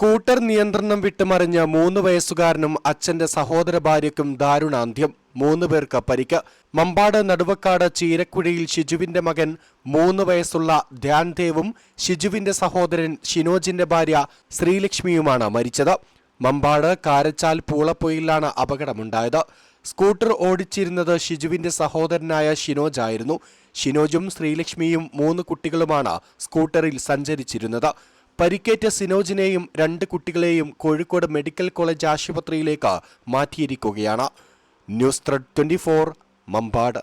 Scooter നിയന്ത്രണം വിട്ടുമറിഞ്ഞ മൂന്ന് വയസ്സുകാരനും അച്ഛന്റെ സഹോദര ഭാര്യയ്ക്കും ദാരുണാന്ത്യം. മൂന്ന് പേർക്ക് പരിക്ക്. മമ്പാട് നടുവക്കാട് ചീരക്കുഴിയിൽ ഷിജുവിന്റെ മകൻ മൂന്ന് വയസ്സുള്ള ധ്യാൻദേവും ഷിജുവിന്റെ സഹോദരൻ ഷിനോജിന്റെ ഭാര്യ ശ്രീലക്ഷ്മിയുമാണ് മരിച്ചത്. മമ്പാട് കാരച്ചാൽ പൂളപ്പൊയിലാണ് അപകടമുണ്ടായത്. സ്കൂട്ടർ ഓടിച്ചിരുന്നത് ഷിജുവിന്റെ സഹോദരനായ ഷിനോജ് ആയിരുന്നു. ഷിനോജും ശ്രീലക്ഷ്മിയും മൂന്ന് കുട്ടികളുമാണ് സ്കൂട്ടറിൽ സഞ്ചരിച്ചിരുന്നത്. പരിക്കേറ്റ സിനോജിനെയും രണ്ട് കുട്ടികളെയും കോഴിക്കോട് മെഡിക്കൽ കോളേജ് ആശുപത്രിയിലേക്ക് മാറ്റിയിരിക്കുകയാണ്. News thread twenty Mambad.